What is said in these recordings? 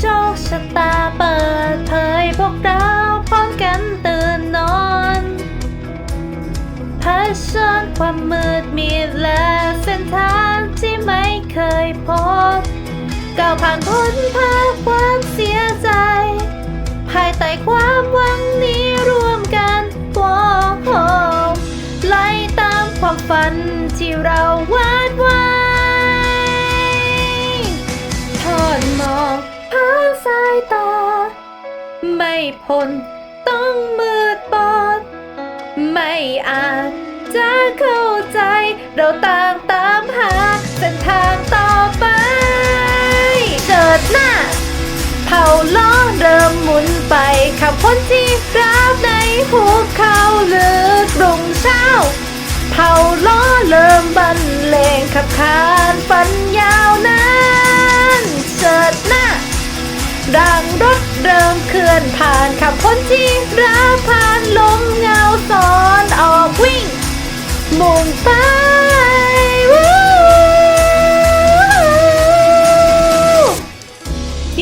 โชคชะตาเปิดเผยพวกเราพร้อมกันตื่นนอนเผชิญความมืดมิดและเส้นทางที่ไม่เคยพบก้าวผ่านายตา ไม่พ้นต้องมืดบอด ไม่อาจจะเข้าใจ เราต่างตามหาเส้นทางต่อไป เจิดหน้าเผาล้อเริ่มหมุนไปขับพ้นที่ราบในภูเขาลึกรุ่งเช้า เผาล้อเริ่มบรรเลงขับขา นผ่านขับพ้นที่ราผ่านลมเงาสอนออกวิ่ง มุ่งไปวู้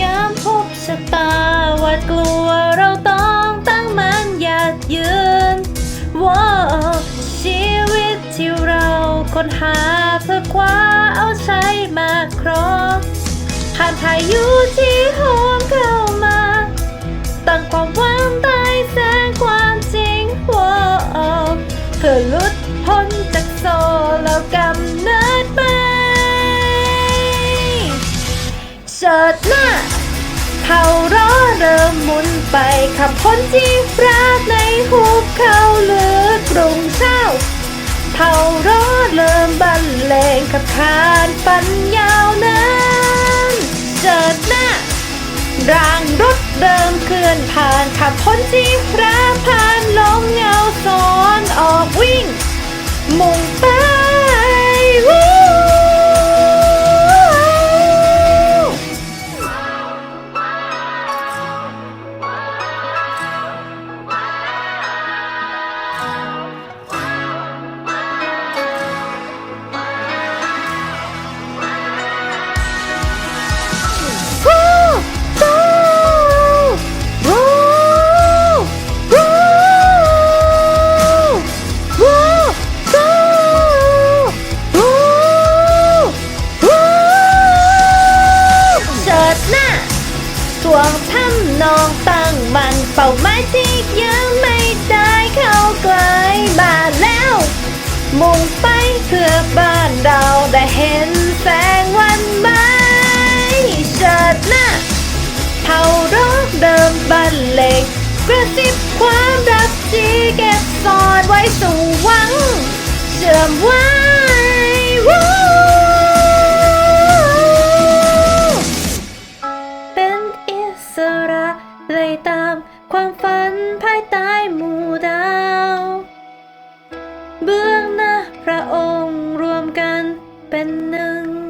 ยามพบชะตาหวาดกลัวเราต้องตั้งมันหยัดยืนว้าวชีวิตที่เราค้นหาเพื่อคว้าเอาใช้มาครองผ่านพายุที่โหมเข้า โซ่แล้วกำเนิดไปเชิดหน้าเผาร้อเริ่มหมุนไปขับพ้นที่ราบในหุบเขาลึกกรุงเช้าเผาร้อเริ่มบรรเลงขับขานฝันยาวนานเจิดหน้ารางรถเริ่มเคลื่อนผ่านขับพ้นที่ราผ่านลมเงาสอนออกวิ่ง มุ่ง ทวงทำนองตั้งมันเป้าหมายที่ยังไม่ได้เข้าใกล้บ้านแล้ว มุ่งไปเพื่อบ้านเราได้เห็นแสงวันใหม่เชิดหน้าเผาร้องเดิมบรรเลงกระซิบความรักที่เก็บซ่อนไว้สู่หวัง เชื่อมไว้ 能